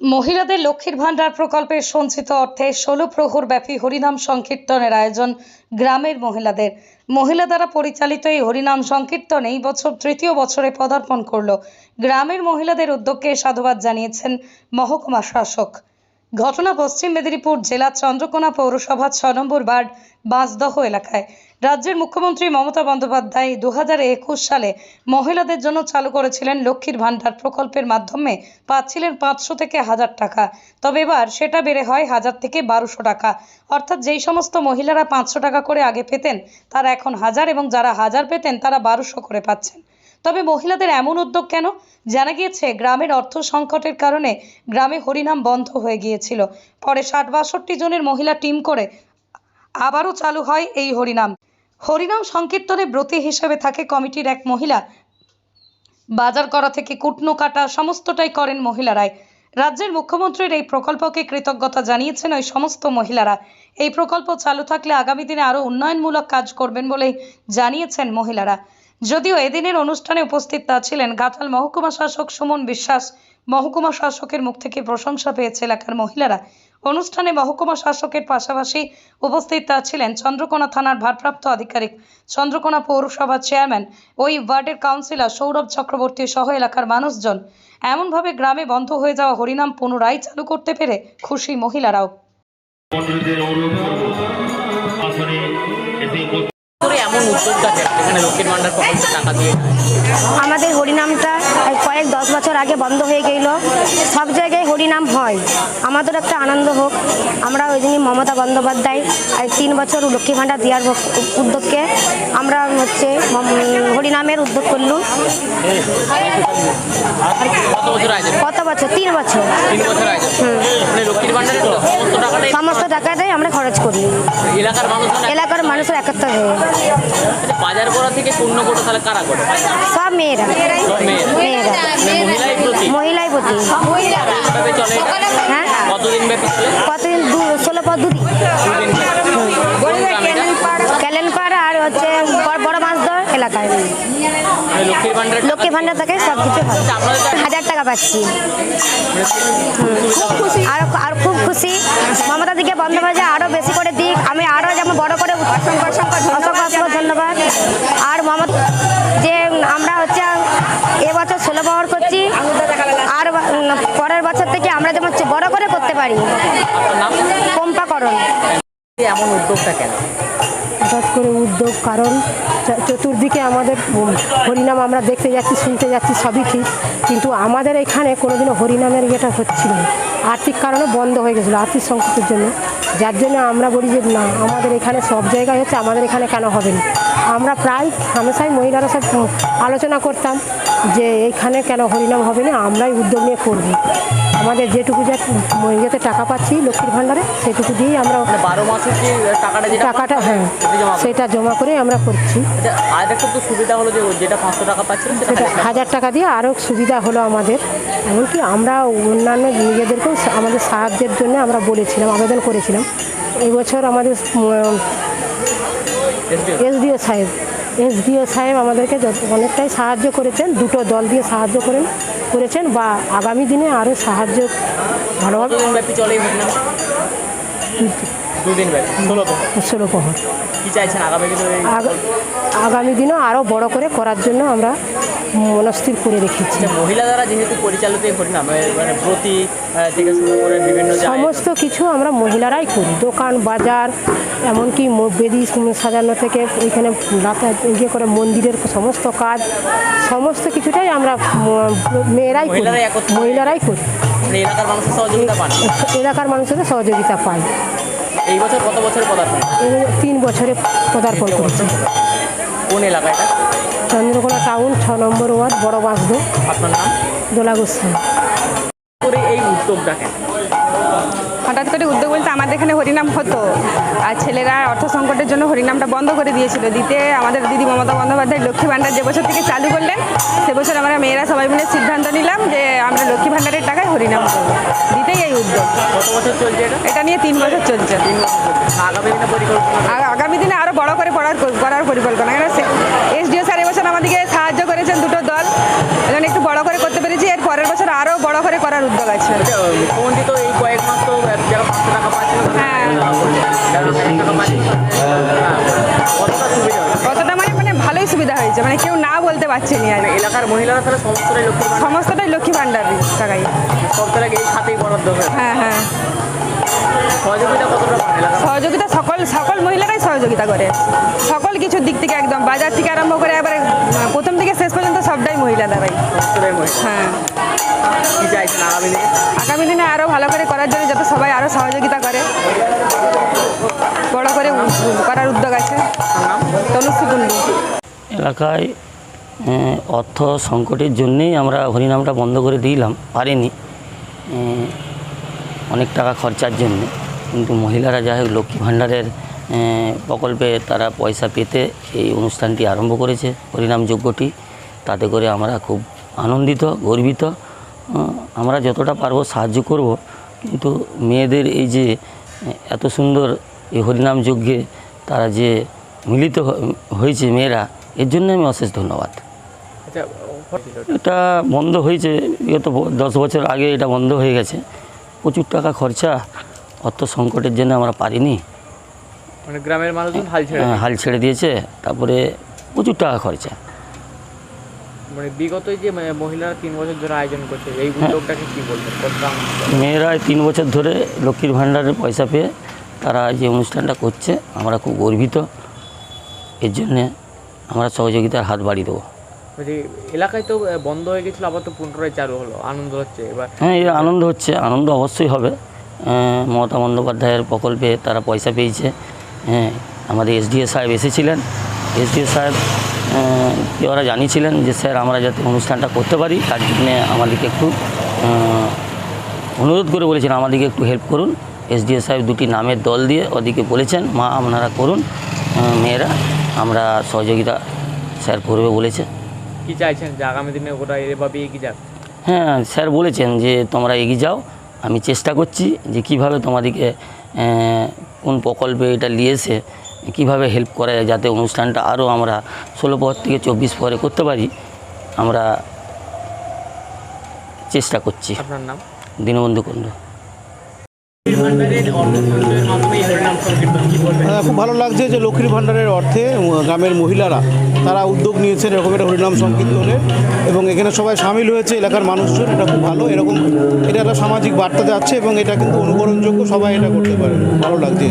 মহিলাদের লক্ষ্মীর ভাণ্ডার প্রকল্পের সঞ্চিত অর্থে ষোলো প্রহর ব্যাপী হরিনাম সংকীর্তনের আয়োজন গ্রামের মহিলাদের। মহিলা দ্বারা পরিচালিত এই হরিনাম সংকীর্তন এই বছর তৃতীয় বছরে পদার্পণ করল। গ্রামের মহিলাদের উদ্যোগকে সাধুবাদ জানিয়েছেন মহকুমা শাসক। ঘটনা পশ্চিম মেদিনীপুর জেলার চন্দ্রকোনা পৌরসভা ছ নম্বর ওয়ার্ড বাঁশদহ এলাকায়। রাজ্যের মুখ্যমন্ত্রী মমতা বন্দ্যোপাধ্যায় দু হাজার একুশ সালে মহিলাদের জন্য চালু করেছিলেন লক্ষ্মীর ভাণ্ডার প্রকল্পের মাধ্যমে পাচ্ছিলেন পাঁচশো থেকে হাজার টাকা। তবে এবার সেটা বেড়ে হয় হাজার থেকে বারোশো টাকা। অর্থাৎ যেই সমস্ত মহিলারা পাঁচশো টাকা করে আগে পেতেন, তারা এখন হাজার এবং যারা হাজার পেতেন, তারা বারোশো করে পাচ্ছেন। তবে মহিলাদের এমন উদ্যোগ কেন? জানা গিয়েছে, গ্রামের অর্থ সংকটের কারণে গ্রামে হরিনাম বন্ধ হয়ে গিয়েছিল। পরে ষাট বাষট্টি জনের মহিলা টিম করে আবারও চালু হয় এই হরিনাম। হরিনাম সংকীর্তনে ব্রতী হিসেবে থাকে কমিটির এক মহিলা। বাজার করা থেকে কুটনো কাটা সমস্তটাই করেন মহিলারাই। রাজ্যের মুখ্যমন্ত্রীর এই প্রকল্পকে কৃতজ্ঞতা জানিয়েছেন ওই সমস্ত মহিলারা। এই প্রকল্প চালু থাকলে আগামী দিনে আরও উন্নয়নমূলক কাজ করবেন বলেই জানিয়েছেন মহিলারা। যদিও এদিনের অনুষ্ঠানে উপস্থিত তা ছিলেন গাঁথাল মহকুমা শাসক সুমন বিশ্বাস। মহকুমা শাসকের মুখ থেকে প্রশংসা পেয়েছে এলাকার মহিলারা। অনুষ্ঠানে মহকুমা শাসকের পাশাপাশি উপস্থিত ছিলেন চন্দ্রকোনা থানার ভারপ্রাপ্ত আধিকারিক, চন্দ্রকোনা পৌরসভার চেয়ারম্যান, ওই ওয়ার্ডের কাউন্সিলর সৌরভ চক্রবর্তী সহ এলাকার মানুষজন। এমনভাবে গ্রামে বন্ধ হয়ে যাওয়া হরিনাম পুনরায় চালু করতে পেরে খুশি মহিলারাও। এমন টাকা দিয়ে? আমাদের হরিনামটা কয়েক দশ বছর আগে বন্ধ হয়ে গেল। সব জায়গায় হরিনাম হয়। আমাদের একটা আনন্দ হোক। আমরা ওই জন্য মমতা বন্দ্যোপাধ্যায় আর তিন বছর লক্ষ্মী ভাণ্ডার দেওয়ার উদ্যোগকে আমরা হচ্ছে হরিনামের উদ্যোগ করলুম। কত বছর? তিন বছর। মানে সমস্ত টাকাটাই আমরা খরচ করি। এলাকার মানুষের একত্র হয়ে। বাজার করা থেকে পূর্ণ তাহলে কারা করে? সব মেয়েরা সব মেয়েরা মেয়েরা মানে মহিলাই প্রতি মহিলাই প্রতি কীভাবে চলে হ্যাঁ কতদিন ষোলো আর হচ্ছে বড়- এলাকায় ভাণ্ডার থেকে সব কিছু হাজার টাকা পাচ্ছি। আর খুব খুশি আরও বেশি করে দিক আমি আরও যেমন বড় করে অসংখ্য ধন্যবাদ আর মমতা যে আমরা হচ্ছে এবছর ষোলো উম, পরের বছর থেকে আমরা যেমন বড় করে করতে পারি। কম্পাকরণ। এমন উদ্যোগটা কেন? হঠাৎ করে উদ্যোগ কারণ চতুর্দিকে আমাদের হরিনাম আমরা দেখতে যাচ্ছি শুনতে যাচ্ছি সবই ঠিক। কিন্তু আমাদের এখানে কোনোদিনও হরিনামের ইয়েটা হচ্ছিল না। আর্থিক কারণে বন্ধ হয়ে গেছিল আর্থিক সংকটের জন্য। যার জন্য আমরা বলি যে না আমাদের এখানে সব জায়গায় হচ্ছে আমাদের এখানে কেন হবে না? আমরা প্রায় হামেশাই মহিলারা সব আলোচনা করতাম যে এইখানে কেন হরিনাম হবে না? আমরাই উদ্যোগ নিয়ে করব। আমাদের যেটুকু যা ইয়েতে টাকা পাচ্ছি লক্ষ্মীর ভাণ্ডারে সেটুকু দিয়েই আমরা মানে বারো মাসের যে টাকাটা টাকাটা হ্যাঁ সেটা জমা করে। আমরা করছি। আচ্ছা, আর একটা তো সুবিধা হলো যে যেটা পাঁচশো টাকা পাচ্ছি সেটা। হাজার টাকা দিয়ে আরও সুবিধা হলো আমাদের। এমনকি আমরা অন্যান্য নিজেদেরকেও আমাদের সাহায্যের জন্য আমরা বলেছিলাম আবেদন করেছিলাম। এবছর আমাদের এসডিও সাহেব এসডিও সাহেব আমাদেরকে অনেকটাই সাহায্য করেছেন দুটো দল দিয়ে সাহায্য করেন করেছেন বা আগামী দিনে আরও সাহায্য ভালোভাবে ষোলো প্রহর। আগামী দিনও আরও বড় করে করার জন্য আমরা মনস্থির করে রেখেছি। মহিলা দ্বারা যেহেতু পরিচালিত মানে প্রতি থেকে শুরু করে বিভিন্ন সমস্ত কিছু আমরা মহিলারাই করি। দোকান বাজার এমনকি বেদি সাজানো থেকে এখানে ইয়ে করে মন্দিরের সমস্ত কাজ সমস্ত কিছুটাই আমরা মেয়েরাই করি। মহিলারাই করি মানে এলাকার মানুষের সহযোগিতা পান। এলাকার মানুষের সহযোগিতা পাই। এই বছর কত বছর পদার্পণ? তিন বছরে পদার্পণ করেছি। কোন এলাকা এটা? চন্দ্রকোনা টাউন ছ নম্বর ওয়ার্ড বড় বাঁশদো আপনার নাম? দোলা গোস্বামী করে এই উদ্যোগটা কেন হঠাৎ করে উদ্যোগ বলতে আমাদের এখানে হরিনাম হতো। আর ছেলেরা অর্থ সংকটের জন্য হরিনামটা বন্ধ করে দিয়েছিল। দিতে আমাদের দিদি মমতা বন্দ্যোপাধ্যায় লক্ষ্মী ভাণ্ডার যে বছর থেকে চালু করলেন সে বছর আমরা মেয়েরা সবাই মিলে সিদ্ধান্ত নিলাম যে আমরা লক্ষ্মী ভাণ্ডারের টাকায় হরিনাম করব। দিতেই এই উদ্যোগ। কত বছর চলছে এটা? নিয়ে তিন বছর চলছে। আগামী দিনে আর আগামী দিনে আরও বড় করে পড়ার করার পরিকল্পনা। কেন এসডিও পরের বছর আরও বড় করে করার উদ্যোগ আছে। মুখ্যমন্ত্রী তো এই কয়েক মাস তো যারা পাঁচশো টাকা পাচ্ছিল হ্যাঁ। কতটা মানে মানে ভালোই সুবিধা হয়েছে মানে কেউ না বলতে পারছে না আর। মানে এলাকার মহিলারা তাহলে সমস্তটাই লক্ষ্মী সমস্তটাই লক্ষ্মী ভাণ্ডার টাকাই সব তাহলে এই খাতেই বরাদ্দ হ্যাঁ। হ্যাঁ সহযোগিতা সকল সকল মহিলারাই সহযোগিতা করে। সকল কিছুর দিক থেকে একদম বাজার থেকে আরম্ভ করে প্রথম থেকে শেষ পর্যন্ত সবটাই মহিলা মহিলা হ্যাঁ। কি চাইছেন আগামী দিনে? আগামী দিনে আরও ভালো করে করার জন্য যাতে সবাই আরও সহযোগিতা করে। বড় করে করার উদ্যোগ আছে। তনুশ্রী কুন্ডু এলাকায় অর্থ সংকটের জন্যেই আমরা হরিনামটা বন্ধ করে দিলাম পারিনি। অনেক টাকা খরচার জন্য। কিন্তু মহিলারা যাই হোক লক্ষ্মী ভাণ্ডারের প্রকল্পে তারা পয়সা পেতে এই অনুষ্ঠানটি আরম্ভ করেছে হরিনাম যজ্ঞটি তাতে করে আমরা খুব আনন্দিত গর্বিত আমরা যতটা পারব সাহায্য করব। কিন্তু মেয়েদের এই যে এত সুন্দর এই হরিনাম যজ্ঞে তারা যে মিলিত হয়েছে মেয়েরা এর জন্য আমি অশেষ ধন্যবাদ। আচ্ছা এটা বন্ধ হয়েছে বিগত দশ বছর আগে এটা বন্ধ হয়ে গেছে। প্রচুর টাকা খরচা অর্থ সংকটের জন্য আমরা পারিনি। মানে গ্রামের মানুষজন হাল ছেড়ে হ্যাঁ, হাল ছেড়ে দিয়েছে তারপরে প্রচুর টাকা খরচা। মানে বিগত যে মানে মহিলারা তিন বছর ধরে আয়োজন করছে এই উদ্যোগটাকে কি বলবেন? মেয়েরা তিন বছর ধরে লক্ষ্মীর ভাণ্ডারের পয়সা পেয়ে তারা যে অনুষ্ঠানটা করছে। আমরা খুব গর্বিত। এর জন্যে আমরা সহযোগিতার হাত বাড়িয়ে দেবো। এলাকায় তো বন্ধ হয়ে গেছিল আবার তো পুনরায় চালু হলো। আনন্দ হচ্ছে এবার। হ্যাঁ এর আনন্দ হচ্ছে আনন্দ অবশ্যই হবে। মমতা বন্দ্যোপাধ্যায়ের প্রকল্পে তারা পয়সা পেয়েছে। হ্যাঁ আমাদের এসডিএ সাহেব এসেছিলেন। এসডিএ সাহেব ওরা জানিয়েছিলেন যে স্যার আমরা যাতে অনুষ্ঠানটা করতে পারি তার জন্যে আমাদেরকে একটু অনুরোধ করে বলেছেন আমাদেরকে একটু হেল্প করুন। এসডিএ সাহেব দুটি নামের দল দিয়ে ওদিকে বলেছেন মা আপনারা করুন মেয়েরা আমরা সহযোগিতা স্যার করবে বলেছে। কি চাইছেন যে আগামী দিনে ওরা এভাবে এগিয়ে যাক? হ্যাঁ স্যার বলেছেন যে তোমরা এগিয়ে যাও আমি চেষ্টা করছি যে কীভাবে তোমাদেরকে কোন প্রকল্পে এটা নিয়ে এসে কীভাবে হেল্প করা যায় যাতে অনুষ্ঠানটা আরও আমরা ষোলো পর থেকে চব্বিশ পরে করতে পারি আমরা চেষ্টা করছি। আপনার নাম? দীনবন্ধু কুণ্ডু হ্যাঁ, খুব ভালো লাগছে যে লক্ষ্মীর ভাণ্ডারের অর্থে গ্রামের মহিলারা তারা উদ্যোগ নিয়েছেন এরকম একটা হরিনাম সংকীর্তনের এবং এখানে সবাই সামিল হয়েছে এলাকার মানুষজন এটা খুব ভালো। এরকম এটা একটা সামাজিক বার্তা যাচ্ছে এবং এটা কিন্তু অনুকরণযোগ্য সবাই এটা করতে পারে। ভালো লাগছে।